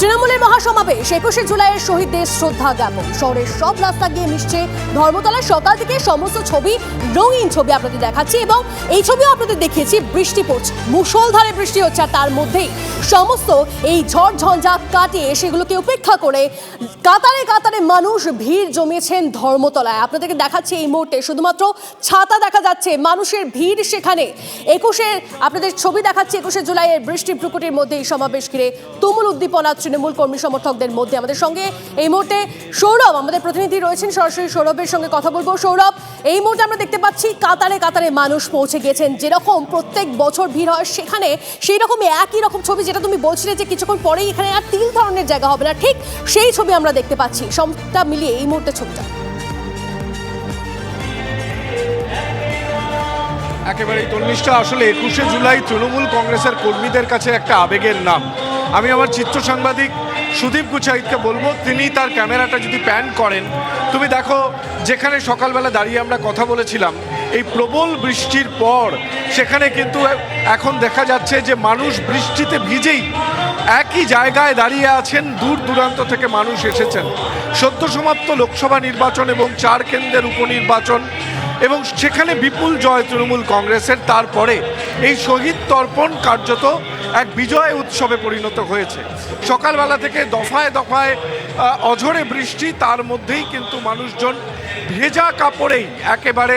তৃণমূলের মহাসমাবেশ, একুশে জুলাইয়ের শহীদদের শ্রদ্ধা জ্ঞাপন। শহরের সব রাস্তা গিয়ে মিশছে ধর্মতলার সকাল থেকে সমস্ত ছবি, রঙিন ছবি আপনাদের দেখাচ্ছি এবং এই ছবিও আপনাদের দেখিয়েছি, বৃষ্টি পড়ছে, মুষলধারে বৃষ্টি হচ্ছে আর তার মধ্যেই সমস্ত এই ঝড় ঝঞ্ঝা কাটিয়ে সেগুলোকে উপেক্ষা করে কাতারে কাতারে মানুষ ভিড় জমিয়েছেন ধর্মতলায়। আপনাদেরকে দেখাচ্ছি এই মুহূর্তে, শুধুমাত্র ছাতা দেখা যাচ্ছে, মানুষের ভিড় সেখানে। একুশের আপনাদের ছবি দেখাচ্ছি, একুশে জুলাইয়ের বৃষ্টি প্রকৃতির মধ্যে এই সমাবেশ ঘিরে তুমুল উদ্দীপনা তৃণমূল কর্মী সমর্থকদের মধ্যে আমাদের সঙ্গে এই মুহূর্তে সৌরভ, আমাদের প্রতিনিধি রয়েছেন সরাসরি সৌরভের সঙ্গে কথা বলব। সৌরভ, এই মুহূর্তে আমরা দেখতে পাচ্ছি কাতারে কাতারে মানুষ পৌঁছে গেছেন। যেরকম প্রত্যেক বছর ভিড় হয়, সেখানে সেই রকমই একই রকম ছবি যেটা তুমি বলছিলে যে কিছুক্ষণ পরেই এখানে আর তিন ধরনের জায়গা হবে না। ঠিক সেই ছবি আমরা দেখতে পাচ্ছি। সবটা মিলিয়ে এই মুহূর্তে ছবিটা। একেবারে চল্লিশটা আসলে একুশে জুলাই তৃণমূল কংগ্রেসের কর্মীদের কাছে একটা আবেগের নাম। আমি আমার চিত্র সাংবাদিক সুদীপ গুচাইদকে বলব, তিনি তার ক্যামেরাটা যদি প্যান করেন, তুমি দেখো যেখানে সকালবেলা দাঁড়িয়ে আমরা কথা বলেছিলাম, এই প্রবল বৃষ্টির পর সেখানে কিন্তু এখন দেখা যাচ্ছে যে মানুষ বৃষ্টিতে ভিজেই একই জায়গায় দাঁড়িয়ে আছেন, দূর দূরান্ত থেকে মানুষ এসেছেন। সদ্য সমাপ্ত লোকসভা নির্বাচন এবং চার কেন্দ্রের উপনির্বাচন এবং সেখানে বিপুল জয় তৃণমূল কংগ্রেসের, তারপরে এই শহীদ তর্পণ কার্যত এক বিজয় উৎসবে পরিণত হয়েছে। সকালবেলা থেকে দফায় দফায় অঝরে বৃষ্টি, তার মধ্যেই কিন্তু মানুষজন ভেজা কাপড়েই একেবারে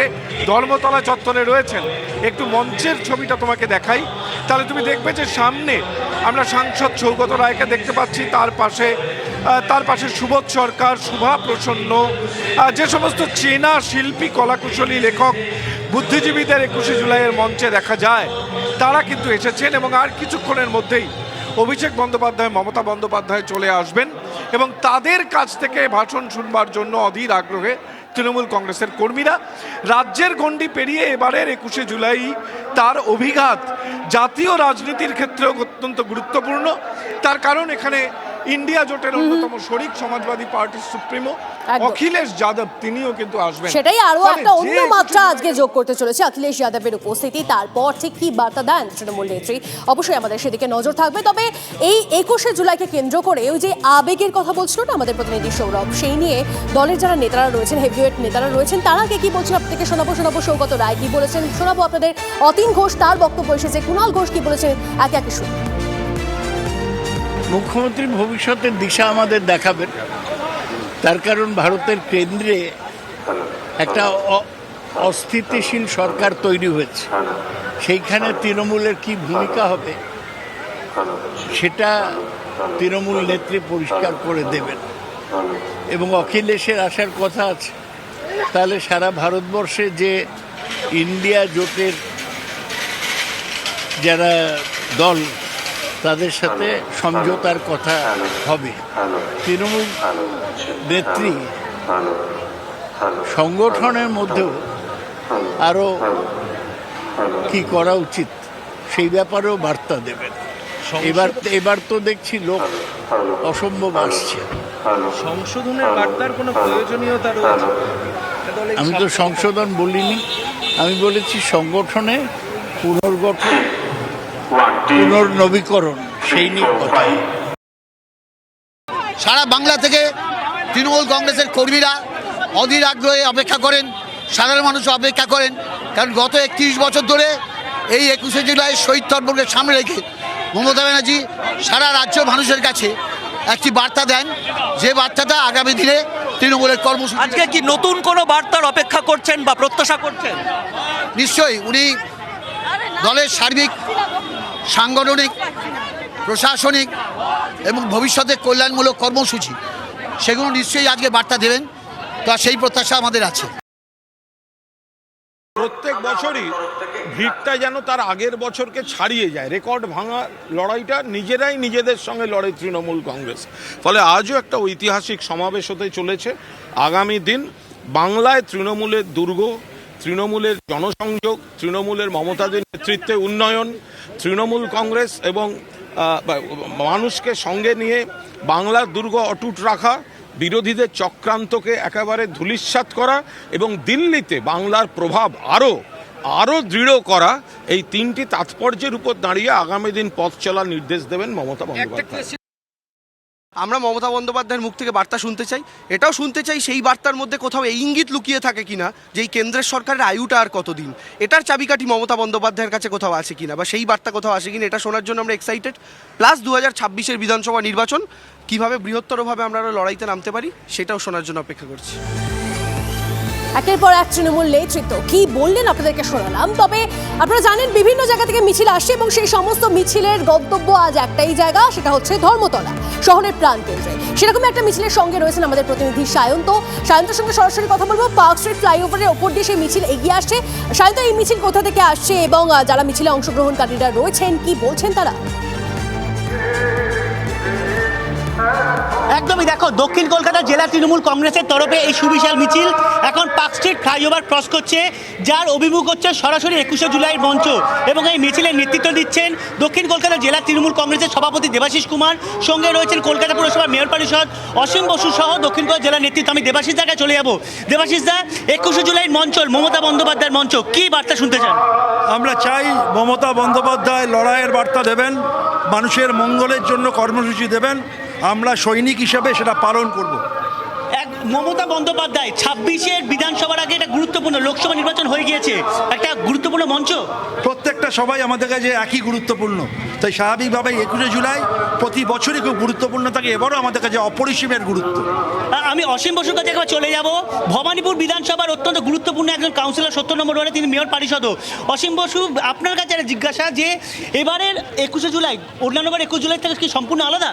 ধর্মতলা চত্বরে রয়েছেন। একটু মঞ্চের ছবিটা তোমাকে দেখাই। তাহলে তুমি দেখবে যে সামনে আমরা সাংসদ সৌগত রায়কে দেখতে পাচ্ছি, তার পাশে তার পাশে সুবোধ সরকার, শুভা প্রসন্ন যে সমস্ত চেনা শিল্পী, কলাকুশলী, লেখক, বুদ্ধিজীবীদের একুশে জুলাইয়ের মঞ্চে দেখা যায়, তারা কিন্তু এসেছেন এবং আর কিছুক্ষণের মধ্যেই অভিষেক বন্দ্যোপাধ্যায়, মমতা বন্দ্যোপাধ্যায় চলে আসবেন এবং তাদের কাছ থেকে ভাষণ শুনবার জন্য অধীর আগ্রহে তৃণমূল কংগ্রেসের কর্মীরা রাজ্যের গণ্ডি পেরিয়ে এবারের একুশে জুলাই তার অভিঘাত জাতীয় রাজনীতির ক্ষেত্রেও অত্যন্ত গুরুত্বপূর্ণ। তার কারণ এখানে ইন্ডিয়া জোটের অন্যতম শরিক সমাজবাদী পার্টির সুপ্রিমো অখিলেশ যাদব তিনিও কিন্তু আসবেন। সেটাই আরও একটা অন্য মাত্রা আজকে যোগ করতে চলেছে অখিলেশ যাদবের উপস্থিতি। তারপর ঠিক কি বার্তা দেন তৃণমূল নেত্রী? অবশ্যই আমাদের সেদিকে নজর থাকবে। তবে এই একুশে জুলাইকে কেন্দ্র করে ওই যে আবেগের কথা বলছিল না আমাদের প্রতিনিধি সৌরভ সেই নিয়ে দলের যারা নেতারা রয়েছেন হেভিওয়েট নেতারা রয়েছেন তারা কে কি বলছেন আপনাকে শোনাবো শোনাবো সৌগত রায় কি বলেছেন শোনাবো আপনাদের অতীন ঘোষ তার বক্তব্য এসেছে। কুণাল ঘোষ কি বলেছেন? একে একে শুনুন। মুখ্যমন্ত্রী ভবিষ্যতের দিশা আমাদের দেখাবেন। তার কারণ ভারতের কেন্দ্রে একটা অস্থিতিশীল সরকার তৈরি হয়েছে। সেইখানে তৃণমূলের কি ভূমিকা হবে, সেটা তৃণমূল নেত্রী পরিষ্কার করে দেবেন। এবং অখিলেশের আসার কথা আছে। তাহলে সারা ভারতবর্ষে যে ইন্ডিয়া জোটের যারা দল তাদের সাথে সমঝোতার কথা হবে। তৃণমূল নেত্রী সংগঠনের মধ্যেও আরও কি করা উচিত সেই ব্যাপারেও বার্তা দেবেন। এবার এবার তো দেখছি লোক অসম্ভব আসছে। সংশোধনের বার্তার কোনো প্রয়োজনীয়তা রয়েছে? আমি তো সংশোধন বলিনি আমি বলেছি সংগঠনে পুনর্গঠন পুনর্নবীকরণ সেই নিয়ে কথা। সারা বাংলা থেকে তৃণমূল কংগ্রেসের কর্মীরা অধীর আগ্রহে অপেক্ষা করেন সাধারণ মানুষ অপেক্ষা করেন কারণ গত একত্রিশ বছর ধরে এই একুশে জুলাই শহীদ তর্পণকে সামনে রেখে মমতা ব্যানার্জি সারা রাজ্য মানুষের কাছে একটি বার্তা দেন যে বার্তাটা আগামী দিনে তৃণমূলের কর্মসূচি আজকে কি নতুন কোনো বার্তার অপেক্ষা করছেন বা প্রত্যাশা করছেন? নিশ্চয়ই উনি দলের সার্বিক সাংগঠনিক, প্রশাসনিক এবং ভবিষ্যতে কল্যাণমূলক কর্মসূচি, সেগুলো নিশ্চয়ই আজকে বার্তা দেবেন। তা সেই প্রত্যাশা আমাদের আছে। প্রত্যেক বছরই ভিড়টা যেন তার আগের বছরকে ছাড়িয়ে যায়। রেকর্ড ভাঙা লড়াইটা নিজেরাই নিজেদের সঙ্গে লড়ে তৃণমূল কংগ্রেস। ফলে আজও একটা ঐতিহাসিক সমাবেশ হতে চলেছে। আগামী দিন বাংলায় তৃণমূলের দুর্গ তৃণমূলের জনসংযোগ তৃণমূলের মমতাদের নেতৃত্বে উন্নয়ন তৃণমূল কংগ্রেস এবং মানুষকে সঙ্গে নিয়ে বাংলার দুর্গ অটুট রাখা বিরোধীদের চক্রান্তকে একেবারে ধূলিসাৎ করা এবং দিল্লিতে বাংলার প্রভাব আরও আরও দৃঢ় করা এই তিনটি তাৎপর্যের উপর দাঁড়িয়ে আগামী দিন পথ চলার নির্দেশ দেবেন মমতা বন্দ্যোপাধ্যায়। আমরা মমতা বন্দ্যোপাধ্যায়ের মুখ থেকে বার্তা শুনতে চাই। এটাও শুনতে চাই সেই বার্তার মধ্যে কোথাও এই ইঙ্গিত লুকিয়ে থাকে কিনা যে এই কেন্দ্রের সরকারের আয়ুটা আর কতদিন। এটার চাবিকাঠি মমতা বন্দ্যোপাধ্যায়ের কাছে কোথাও আছে কিনা বা সেই বার্তা কোথাও আসে কিনা এটা শোনার জন্য আমরা এক্সাইটেড প্লাস দু হাজার ছাব্বিশের বিধানসভা নির্বাচন, কীভাবে বৃহত্তরভাবে আমরা লড়াইতে নামতে পারি সেটাও শোনার জন্য অপেক্ষা করছি। একের পর এক তৃণমূল নেতৃত্ব। কি বললেন আপনাদেরকে শোনালাম? তবে আপনারা জানেন বিভিন্ন জায়গা থেকে মিছিল আসছে এবং সেই সমস্ত মিছিলের গন্তব্য আজ একটাই জায়গা, সেটা হচ্ছে ধর্মতলা, শহরের প্রাণ কেন্দ্রে। সেরকম একটা মিছিলের সঙ্গে রয়েছেন আমাদের প্রতিনিধি সায়ন্ত। সায়ন্তর সঙ্গে সরাসরি কথা বলব, পার্ক স্ট্রিট ফ্লাইওভারের ওপর দিয়ে সেই মিছিল এগিয়ে আসছে। সায়ন্ত, এই মিছিল কোথা থেকে আসছে এবং যারা মিছিলে অংশগ্রহণকারীরা রয়েছেন, কি বলছেন তারা? একদমই দেখো, দক্ষিণ কলকাতা জেলা তৃণমূল কংগ্রেসের তরফে এই সুবিশাল মিছিল। এখন পার্ক স্ট্রিট ফ্লাইওভার ক্রস করছে, যার অভিমুখ হচ্ছে সরাসরি একুশে জুলাইয়ের মঞ্চ এবং এই মিছিলের নেতৃত্ব দিচ্ছেন দক্ষিণ কলকাতা জেলা তৃণমূল কংগ্রেসের সভাপতি দেবাশিস কুমার, সঙ্গে রয়েছেন কলকাতা পুরসভার মেয়র পরিষদ অসীম বসু সহ দক্ষিণ কলকাতা জেলার নেতৃত্ব। আমি দেবাশিস দাকে চলে যাব। দেবাশিস দা, একুশে জুলাইয়ের মঞ্চ, মমতা বন্দ্যোপাধ্যায়ের মঞ্চ, কি বার্তা শুনতে চান? আমরা চাই মমতা বন্দ্যোপাধ্যায় লড়াইয়ের বার্তা দেবেন, মানুষের মঙ্গলের জন্য কর্মসূচি দেবেন আমরা সৈনিক হিসেবে সেটা পালন করব। এক মমতা বন্দ্যোপাধ্যায় ছাব্বিশের বিধানসভার আগে একটা গুরুত্বপূর্ণ লোকসভা নির্বাচন হয়ে গিয়েছে। একটা গুরুত্বপূর্ণ মঞ্চ। প্রত্যেকটা সবাই আমাদের কাছে একই গুরুত্বপূর্ণ। তাই স্বাভাবিকভাবে একুশে জুলাই প্রতি বছরই খুব গুরুত্বপূর্ণ থাকে এবারও আমাদের কাছে অপরিসীমের গুরুত্ব। আমি অসীম বসুর কাছে একবার চলে যাব। ভবানীপুর বিধানসভার অত্যন্ত গুরুত্বপূর্ণ একজন কাউন্সিলর সত্তর নম্বর ওয়ার্ডে তিনি মেয়র পরিষদও। অসীম বসু আপনার কাছে জিজ্ঞাসা যে এবারের একুশে জুলাই অন্যান্যবার একুশ জুলাই থেকে কি সম্পূর্ণ আলাদা?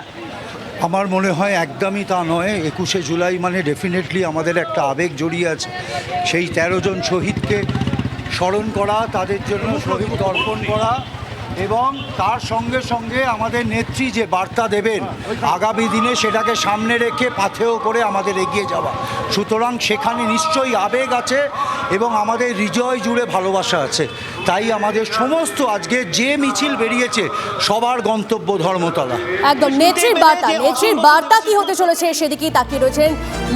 আমার মনে হয় একদমই তা নয়। একুশে জুলাই মানে ডেফিনেটলি আমাদের একটা আবেগ জড়িয়ে আছে। সেই তেরো জন শহীদকে স্মরণ করা, তাদের জন্য শহীদ অর্পণ করা এবং তার সঙ্গে সঙ্গে আমাদের নেত্রী যে বার্তা দেবেন, আগামী দিনে সেটাকে সামনে রেখে পাথেয় করে আমাদের এগিয়ে যাওয়া। সুতরাং সেখানে নিশ্চয়ই আবেগ আছে। এবং আমাদের হৃদয় জুড়ে ভালোবাসা আছে। তাই আমাদের সমস্ত আজকে যে মিছিল বেরিয়েছে সবার গন্তব্য ধর্মতলা। একদম নেত্রীর বার্তা নেত্রীর বার্তা কি হতে চলেছে সেদিকেই তাকিয়ে রয়েছেন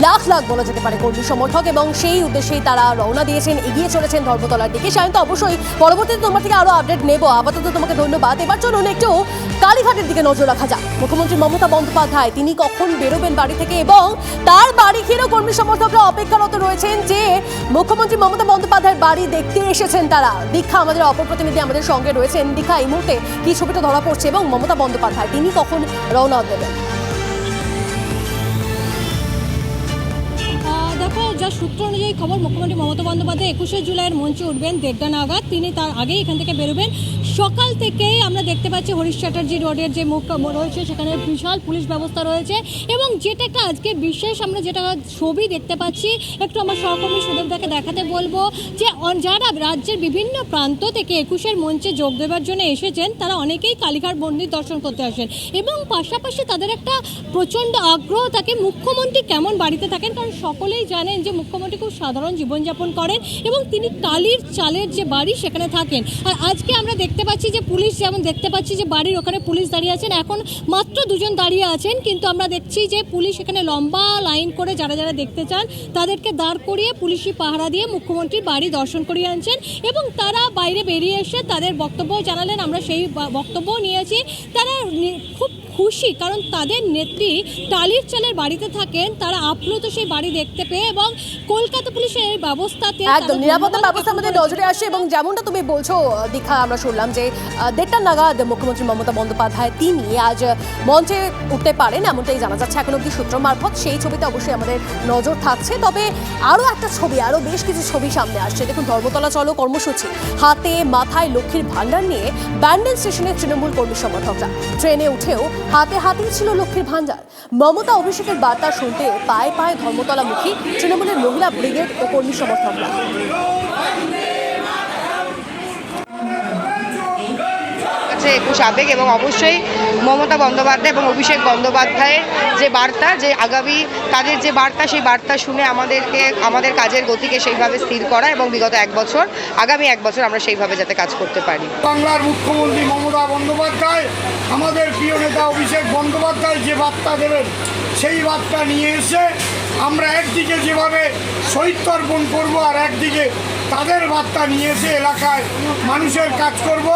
লাখ লাখ বলা যেতে পারে কর্মী সমর্থক এবং সেই উদ্দেশ্যেই তারা রওনা দিয়েছেন এগিয়ে চলেছেন ধর্মতলার দিকে। সায়ন্ত অবশ্যই পরবর্তীতে তোমার থেকে আরও আপডেট নেব। আপাতত তোমাকে ধন্যবাদ। এবার চলুন একটু কালীঘাটের দিকে নজর রাখা যাক। মুখ্যমন্ত্রী মমতা বন্দ্যোপাধ্যায়, তিনি কখন বেরোবেন বাড়ি থেকে এবং তার বাড়ি ঘিরেও কর্মী সমর্থকরা অপেক্ষারত রয়েছেন যে মুখ্যমন্ত্রী মমতা বন্দ্যোপাধ্যায়ের বাড়ি দেখতে এসেছেন তারা। দীক্ষা আমাদের অপর প্রতিনিধি আমাদের সঙ্গে রয়েছেন। দীক্ষা, এই মুহূর্তে কি ছবিটা ধরা পড়ছে এবং মমতা বন্দ্যোপাধ্যায়, তিনি কখন রওনা দেবেন? যা সূত্র অনুযায়ী খবর, মুখ্যমন্ত্রী মমতা বন্দ্যোপাধ্যায় একুশে জুলাইয়ের মঞ্চে উঠবেন দেড়টা নাগাদ। তিনি তার আগেই এখান থেকে বেরোবেন। সকাল থেকেই আমরা দেখতে পাচ্ছি হরিশ চ্যাটার্জি রোডের যে মুখ রয়েছে, সেখানে বিশাল পুলিশ ব্যবস্থা রয়েছে এবং যেটা একটা আজকে বিশেষ আমরা যেটা ছবি দেখতে পাচ্ছি, একটু আমার সহকর্মী সুদেবদাকে দেখাতে বলব যে যারা রাজ্যের বিভিন্ন প্রান্ত থেকে একুশের মঞ্চে যোগ দেওয়ার জন্য এসেছেন, তারা অনেকেই কালীঘাট মন্দির দর্শন করতে আসেন এবং পাশাপাশি তাদের একটা প্রচণ্ড আগ্রহ থাকে, মুখ্যমন্ত্রী কেমন বাড়িতে থাকেন? কারণ সকলেই জানেন যে, মুখ্যমন্ত্রী খুব সাধারণ জীবনযাপন করেন এবং তিনি কালির চালের যে বাড়ি সেখানে থাকেন। আর আজকে আমরা দেখতে পাচ্ছি যে পুলিশ যেমন দেখতে পাচ্ছি যে বাড়ির ওখানে পুলিশ দাঁড়িয়ে আছেন। এখন মাত্র দুজন দাঁড়িয়ে আছেন, কিন্তু আমরা দেখছি যে পুলিশ এখানে লম্বা লাইন করে যারা যারা দেখতে চান, তাদেরকে দাঁড় করিয়ে পুলিশি পাহারা দিয়ে মুখ্যমন্ত্রীর বাড়ি দর্শন করিয়ে আনছেন এবং তারা বাইরে বেরিয়ে এসে তাদের বক্তব্য জানালেন। আমরা সেই বক্তব্য নিয়েছি। তারা খুব খুশি কারণ তাদের নেত্রী টালির চালের বাড়িতে থাকেন তারা আপ্লুত সেই বাড়ি দেখতে পেয়ে এবং কলকাতা পুলিশের এই ব্যবস্থাতে একদম নিরাপত্তা ব্যবস্থা আমাদের নজরে আসে এবং যেমনটা তুমি বলছো দীক্ষা আমরা শুনলাম যে দেড়টা নাগাদ মুখ্যমন্ত্রী মমতা বন্দ্যোপাধ্যায় তিনি আজ মঞ্চে উঠতে পারেন এমনটাই জানা যাচ্ছে এখন অব্দি সূত্র মারফত। সেই ছবিতে অবশ্যই আমাদের নজর থাকছে। তবে আরও একটা ছবি আরও বেশ কিছু ছবি সামনে আসছে। দেখুন ধর্মতলা চলো কর্মসূচি। হাতে মাথায় লক্ষ্মীর ভাণ্ডার নিয়ে ব্যান্ডেল স্টেশনের তৃণমূল কর্মী সমর্থকরা ট্রেনে উঠেও হাতে হাতেই ছিল লক্ষ্মীর ভাণ্ডার। মমতা অভিষেকের বার্তা শুনতে পায়ে পায়ে ধর্মতলামুখী তৃণমূলের মহিলা ব্রিগেড ও কর্মী সমর্থকরা। আছে একুশ আবেগ এবং অবশ্যই মমতা বন্দ্যোপাধ্যায় এবং অভিষেক বন্দ্যোপাধ্যায়ের যে বার্তা, যে আগামী তাদের যে বার্তা, সেই বার্তা শুনে আমাদেরকে, আমাদের কাজের গতিকে সেইভাবে স্থির করা এবং বিগত এক বছর, আগামী এক বছর আমরা সেইভাবে যাতে কাজ করতে পারি। বাংলার মুখ্যমন্ত্রী মমতা বন্দ্যোপাধ্যায়, আমাদের প্রিয় নেতা অভিষেক বন্দ্যোপাধ্যায় যে বার্তা দেবেন, সেই বার্তা নিয়ে এসে আমরা একদিকে যেভাবে শহীদ তর্পণ করব আর একদিকে তাদের বার্তা নিয়ে এসে এলাকায় মানুষের কাজ করব।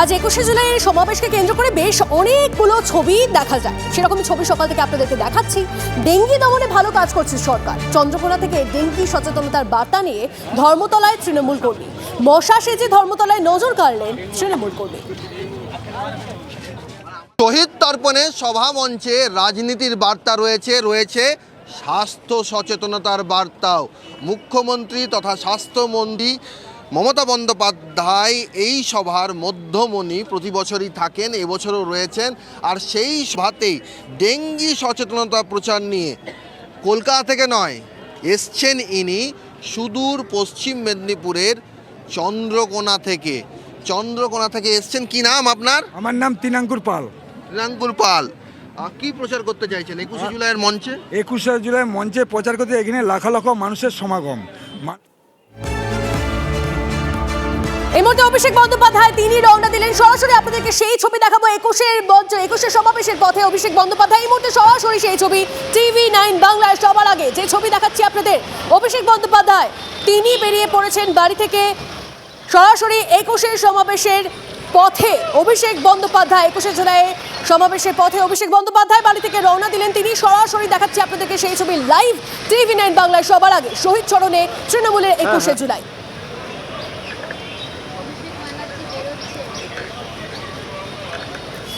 আজ একুশে জুলাইয়ের সমাবেশকে কেন্দ্র করে বেশ অনেকগুলো ছবি দেখা যায়। সেরকমই ছবি সকাল থেকে আপনাদেরকে দেখাচ্ছি। ডেঙ্গি দমনে ভালো কাজ করছে সরকার। চন্দ্রকোনা থেকে ডেঙ্গি সচেতনতার বার্তা নিয়ে ধর্মতলায় তৃণমূল কর্মী। মশা সেজে ধর্মতলায় নজর কাড়লেন তৃণমূল কর্মী। শহীদ তর্পণে সভা মঞ্চে রাজনীতির বার্তা রয়েছে রয়েছে স্বাস্থ্য সচেতনতার বার্তাও। মুখ্যমন্ত্রী তথা স্বাস্থ্যমন্ত্রী মমতা বন্দ্যোপাধ্যায় এই সভার মধ্যমণি প্রতি বছরই থাকেন এবছরও রয়েছেন। আর সেই সভাতেই ডেঙ্গি সচেতনতা প্রচার নিয়ে কলকাতা থেকে নয় এসছেন ইনি সুদূর পশ্চিম মেদিনীপুরের চন্দ্রকোনা থেকে। চন্দ্রকোনা থেকে এসছেন কি নাম আপনার? আমার নাম তিনাঙ্কুর পাল। রাঙ্কুল পাল। কি প্রচার করতে চাইছেন? একুশে জুলাইয়ের মঞ্চে? একুশে জুলাই মঞ্চে প্রচার করতে এখানে লাখ লাখ মানুষের সমাগম। এই মুহূর্তে অভিষেক বন্দ্যোপাধ্যায় তিনি রওনা দিলেন সরাসরি আপনাদেরকে সেই ছবি দেখাবো। একুশের মঞ্চ একুশের সমাবেশের পথে অভিষেক বন্দ্যোপাধ্যায় এই মুহূর্তে সরাসরি সেই ছবি টিভি নাইন বাংলায় সবার আগে। যে ছবি দেখাচ্ছি আপনাদের অভিষেক বন্দ্যোপাধ্যায় তিনি বেরিয়ে পড়েছেন বাড়ি থেকে। সরাসরি একুশের সমাবেশের পথে অভিষেক বন্দ্যোপাধ্যায় একুশে জুলাই সমাবেশের পথে অভিষেক বন্দ্যোপাধ্যায় বাড়ি থেকে রওনা দিলেন তিনি। সরাসরি দেখাচ্ছি আপনাদেরকে সেই ছবি লাইভ টিভি নাইন বাংলায় সবার আগে। শহীদ স্মরণে তৃণমূলের একুশে জুলাই।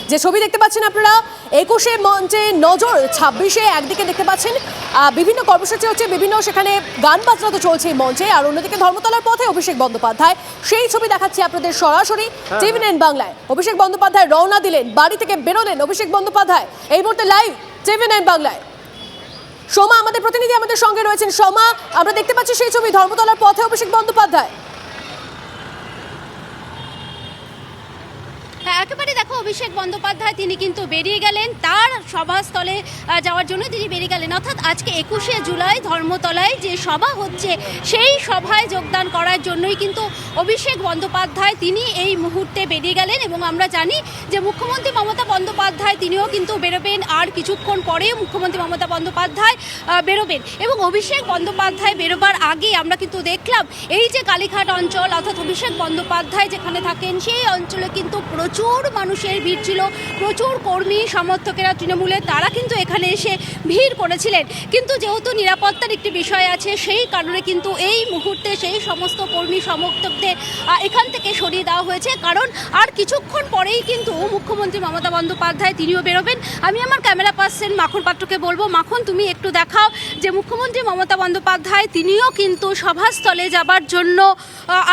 যে ছবি দেখতে পাচ্ছেন আপনারা একুশে মঞ্চে নজর ছাব্বিশে একদিকে দেখতে পাচ্ছেন বিভিন্ন কর্মসূচি হচ্ছে বিভিন্ন সেখানে গান বাজনা তো চলছে এই মঞ্চে আর অন্যদিকে ধর্মতলার পথে অভিষেক বন্দ্যোপাধ্যায়। সেই ছবি দেখাচ্ছি আপনাদের সরাসরি টিভি নাইন বাংলায়। অভিষেক বন্দ্যোপাধ্যায় রওনা দিলেন বাড়ি থেকে বেরোলেন অভিষেক বন্দ্যোপাধ্যায়। এই মুহূর্তে লাইভ টিভি নাইন বাংলায়। সোমা আমাদের প্রতিনিধি আমাদের সঙ্গে রয়েছেন। সোমা আমরা দেখতে পাচ্ছি সেই ছবি ধর্মতলার পথে অভিষেক বন্দ্যোপাধ্যায়। একেবারে দেখো, অভিষেক বন্দ্যোপাধ্যায়, তিনি কিন্তু বেরিয়ে গেলেন। তার সভাস্থলে যাওয়ার জন্য তিনি বেরিয়ে গেলেন। অর্থাৎ আজকে একুশে জুলাই ধর্মতলায় যে সভা হচ্ছে, সেই সভায় যোগদান করার জন্যই কিন্তু অভিষেক বন্দ্যোপাধ্যায় তিনি এই মুহূর্তে বেরিয়ে গেলেন এবং আমরা জানি যে মুখ্যমন্ত্রী মমতা বন্দ্যোপাধ্যায়, তিনিও কিন্তু বেরোবেন। আর কিছুক্ষণ পরে মুখ্যমন্ত্রী মমতা বন্দ্যোপাধ্যায় বেরোবেন। এবং অভিষেক বন্দ্যোপাধ্যায় বেরোবার আগে আমরা কিন্তু দেখলাম, এই যে কালীঘাট অঞ্চল, অর্থাৎ অভিষেক বন্দ্যোপাধ্যায় যেখানে থাকেন, সেই অঞ্চলে কিন্তু প্রচুর মানুষের ভিড় ছিল, প্রচুর কর্মী সমর্থকেরা তৃণমূলের তারা কিন্তু এখানে এসে ভিড় করেছিলেন। কিন্তু যেহেতু নিরাপত্তার একটি বিষয় আছে, সেই কারণে কিন্তু এই মুহূর্তে সেই সমস্ত কর্মী সমর্থকদের এখান থেকে সরিয়ে দেওয়া হয়েছে। কারণ আর কিছুক্ষণ পরেই কিন্তু মুখ্যমন্ত্রী মমতা বন্দ্যোপাধ্যায় তিনিও বেরোবেন। আমি আমার ক্যামেরা পার্সন মাখন পাত্রকে বলব, মাখন তুমি একটু দেখাও যে মুখ্যমন্ত্রী মমতা বন্দ্যোপাধ্যায় তিনিও কিন্তু সভাস্থলে যাবার জন্য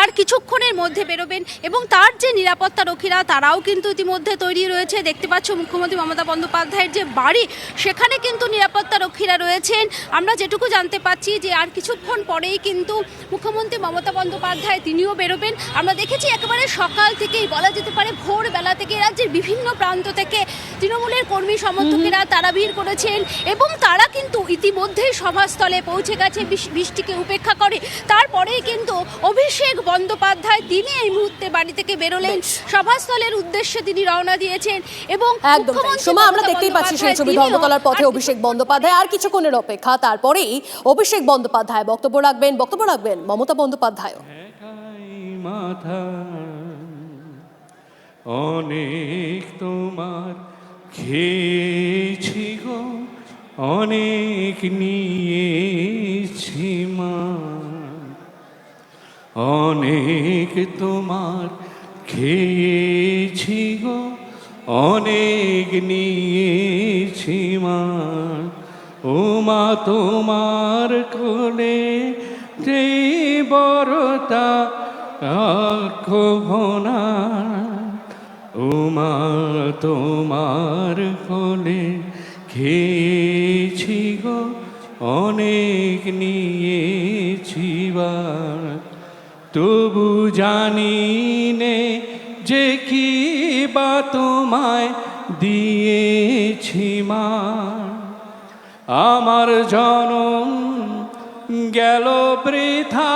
আর কিছুক্ষণের মধ্যে বেরোবেন এবং তার যে নিরাপত্তা রক্ষীরা তারাও কিন্তু ইতিমধ্যে তৈরি রয়েছে। দেখতে পাচ্ছ মুখ্যমন্ত্রী মমতা বন্দ্যোপাধ্যায়ের যে বাড়ি সেখানে কিন্তু নিরাপত্তা রক্ষীরা রয়েছেন। আমরা যেটুকু জানতে পাচ্ছি যে আর কিছুক্ষণ পরেই কিন্তু মুখ্যমন্ত্রী মমতা বন্দ্যোপাধ্যায় তিনিও বেরোবেন। আমরা দেখেছি একেবারে সকাল থেকেই বলা যেতে পারে ভোরবেলা থেকে রাজ্যের বিভিন্ন প্রান্ত থেকে তৃণমূলের কর্মী সমর্থকেরা তারা ভিড় করেছেন এবং তারা কিন্তু ইতিমধ্যেই সভাস্থলে পৌঁছে গেছে বৃষ্টিকে উপেক্ষা করে। তারপরেই কিন্তু অভিষেক বন্দ্যোপাধ্যায় তিনি এই মুহূর্তে বাড়ি থেকে বেরোলেন। সভাস্থলের উদ্দেশ্যে তিনি রওনা দিয়েছেন এবং একদম সোমা আমরা দেখতেই পাচ্ছি সেই ছবি ধর্মতলার পথে অভিষেক বন্দ্যোপাধ্যায় আর কিছুক্ষণের অপেক্ষা। তারপরেই অভিষেক বন্দ্যোপাধ্যায় বক্তব্য রাখবেন বক্তব্য রাখবেন মমতা বন্দ্যোপাধ্যায় মাথা অনেক তোমার খেয়েছি গো অনেক নিয়েছি মা। অনেক তোমার খেয়েছি গো, অনেক নিয়েছি মা ও মা তোমার কোলে যে বড়তা না। ও মা তোমার কোলে খেয়েছি গো, অনেক নিয়েছি বার তবু জানি নে যে কি বা তোমায় দিয়েছি মা। আমার জনম গেল বৃথা